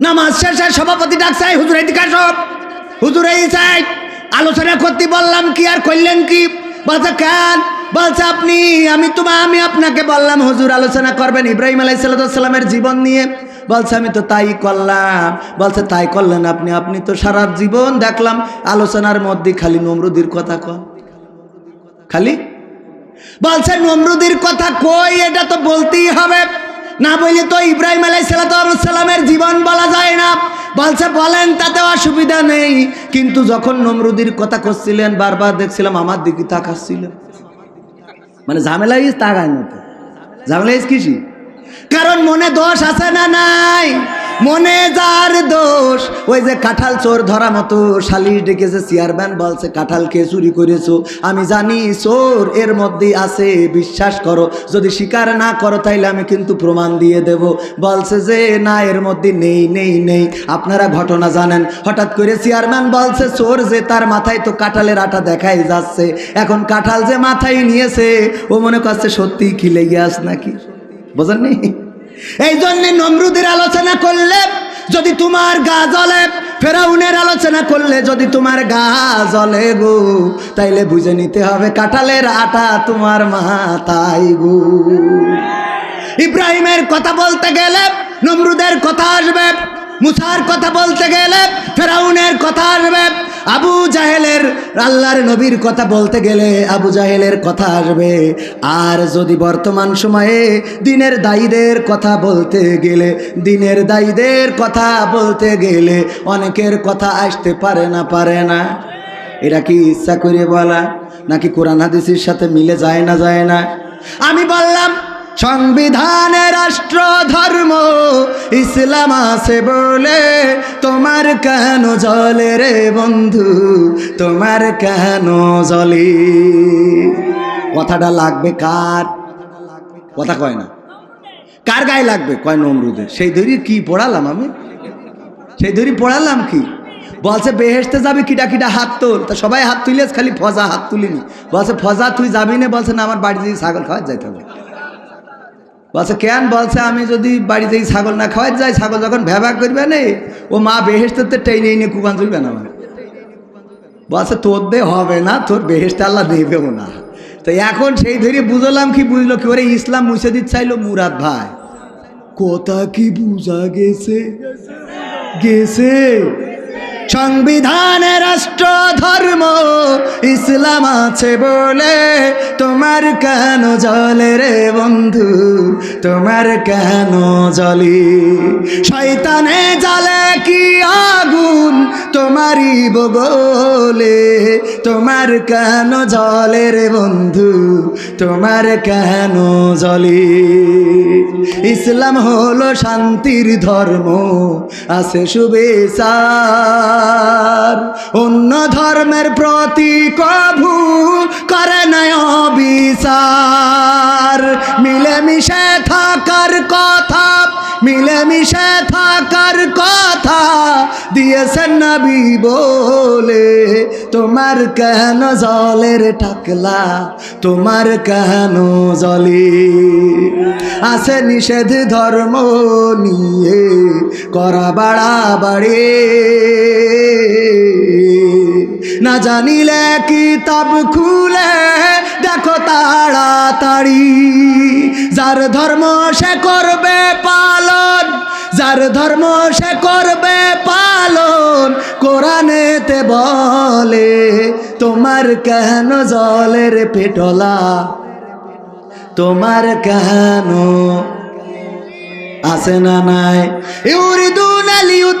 নামাজ শেষে সভাপতি ডাকছাই হুজুর এদিকে আসো। হুজুর এই চাই, আলোচনা করতে বললাম, কি আর করলেন কি? বলছে, কেন? বলছে, আপনি, আমি তোমা আমি আপনাকে বললাম, হুজুর আলোচনা করবেন ইব্রাহিম আলাই সাল্লামের জীবন নিয়ে। বলছে, আমি তো তাই করলাম। বলছে, তাই করলেন আপনি আপনি তো সারা জীবন দেখলাম, আলোচনার মধ্যে খালি নমরুদির কথা কন খালি? বলছে, নমরুদির কথা কই এটা তো বলতেই হবে। না বললে তো ইব্রাহিম আলাই সালাতামের জীবন বলা যায় না। বলছে, বলেন তাতে অসুবিধা নেই। কিন্তু যখন নমরুদির কথা করছিলেন, বারবার দেখছিলাম আমার দিকে তাকাচ্ছিলেন। মানে ঝামেলা ইস তাকায় না তো ঝামেলা ইস কিসি কারণ মনে দোষ আছে না নাই? মনে যার দোষ, ওই যে কাঁঠাল চোর ধরা মতো শালিশ ডেকেছে, চেয়ারম্যান বলছে, কাঁঠাল কে চুরি করেছ? আমি জানি চোর, এর মধ্যেই আছে, বিশ্বাস করো। যদি স্বীকার না করো, তাইলে আমি কিন্তু প্রমাণ দিয়ে দেব। বলছে যে, না, এর মধ্যে নেই নেই নেই। আপনারা ঘটনা জানেন। হঠাৎ করে চেয়ারম্যান বলছে, চোর যে তার মাথায় তো কাঁঠালের আটা দেখাই যাচ্ছে। এখন কাঁঠাল যে মাথায় নিয়েছে, ও মনে করছে সত্যিই খিলে গিয়াস নাকি? বোঝেননি? এই জন্য নমরুদের আলোচনা করলে যদি তোমার গা জ্বলে, ফেরাউনের আলোচনা করলে যদি তোমার গা জ্বলে গো, তাইলে বুঝে নিতে হবে কাঁঠালের আটা তোমার মাথায় গো। ইব্রাহিমের কথা বলতে গেলে নমরুদের কথা আসবে, মুসার কথা বলতে গেলে ফেরাউনের কথা আসবে আল্লাহর নবীর কথা বলতে গেলে আবু জাহেলের কথা আসবে। আর যদি বর্তমান সময়ে দিনের দায়ীদের কথা বলতে গেলে, দিনের দায়ীদের কথা বলতে গেলে অনেকের কথা আসতে পারে না পারে না। এরা কি ইচ্ছা করে বলা? নাকি কোরআন হাদিসের সাথে মিলে যায় না যায় না? আমি বললাম সংবিধানে রাষ্ট্র, ধর্ম, ইসলাম আছে বলে তোমার কেন জলে রে বন্ধু? তোমার কেন জলে? কথাটা লাগবে কার? কথা কয় না। কার গায়ে লাগবে? কয় নমরুদের সেই ধরি কি পড়ালাম আমি? সেই ধরি পড়ালাম কি? বলছে বেহেসতে যাবি কিটা কিটা হাত তোল। তা সবাই হাত তুলিস খালি ফজা হাত তুলিনি। বলছে, ফজা তুই যাবি না? বলছে, না, আমার বাড়ি দিয়ে ছাগল খাওয়া যাইতে হবে বলছে, কেন? বলছে, আমি যদি বাড়িতে ছাগল না খাওয়াই, যাই ছাগল যখন ভ্যাবা করবে নে, ও মা বেহেস্তে টেনে এনে কুকান চলবে না আমার বলছে, তোর দে হবে না, তোর বেহেস্তে আল্লাহ দেবেও না। তো এখন সেই ধরে বুঝলাম কি বুঝলো কি, ওরে ইসলাম মুছে দিতে চাইলো মুরাদ ভাই। কথা কি বুঝা গেছে? গেছে। সংবিধানে রাষ্ট্র, ধর্ম, ইসলাম আছে বলে। তোমার কেন জলে রে বন্ধু? তোমার কেন জলি? শয়তানে জালে কি আগুন? তোমারই বগলে, তোমার কেন জলে রে বন্ধু? তোমার কেন জলে? ইসলাম হলো শান্তির ধর্ম, আছে শুভেচ্ছার অন্য ধর্মের প্রতি কভু করে নয় বিচার মিলেমিশে থাকার কথা মিলেমিশে থাকার কথা দিয়েছেন নবী বলে, তোমার কেন জলের টাকলা? তোমার কেন জলে? আছে নিষেধ ধর্ম নিয়ে, করা বাড়া বাড়ে না জানিলে কিতাব খুলে, দেখো তাড়াতাড়ি। যার ধর্ম সে করবে পালন, যার ধর্ম সে করবে পালন, কোরআনেতে বলে, তোমার কেন জলের পেটলা? তোমার কেন? আছে না নাই? ইউরিদুন আলিউত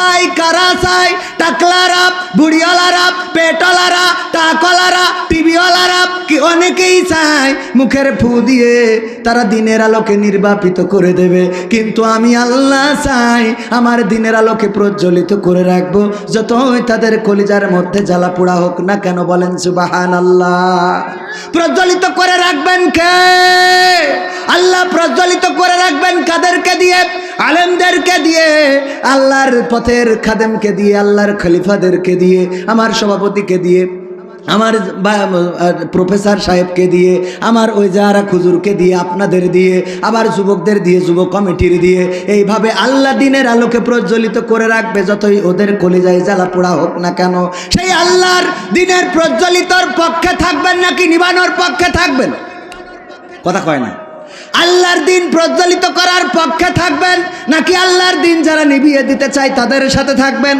চাই, কারা চাই? টাকলারা, বুড়িওয়ালারা পেটলারা টাকলারা টিভিওয়ালারা কি অনেকেই চায় মুখের ফু দিয়ে তারা দিনের আলোকে নির্বাপিত করে দেবে। কিন্তু আমি আল্লাহ চাই আমার দিনের আলোকে প্রজ্বলিত করে রাখব। যতই তাদের কলিজার মধ্যে জ্বালা পোড়া হোক না কেন বলেন সুবাহান আল্লাহ প্রজ্বলিত করে রাখবেন কে? আল্লাহ প্রজ্বলিত করে রাখবেন কাদেরকে দিয়ে? আলেমদেরকে দিয়ে, আল্লাহর পথের খাদেমকে দিয়ে, আল্লাহর খলিফাদেরকে দিয়ে, আমার সভাপতিকে দিয়ে, আমার প্রফেসর সাহেবকে দিয়ে, আমার ওই যারা খুজুরকে দিয়ে, আপনাদের দিয়ে, আবার যুবকদের দিয়ে, যুব কমিটির দিয়ে, এইভাবে আল্লাহ দিনের আলোকে প্রজ্বলিত করে রাখবে, যতই ওদের কলিজায় জ্বালা পোড়া হোক না কেন, সেই আল্লাহর দিনের প্রজ্বলিতর পক্ষে থাকবেন নাকি নিবানোর পক্ষে থাকবেন? কথা কয় না। আল্লাহর দিন প্রজ্বলিত করার পক্ষে থাকবেন, নাকি আল্লাহর দিন যারা নিভিয়ে দিতে চায় তাদের সাথে থাকবেন?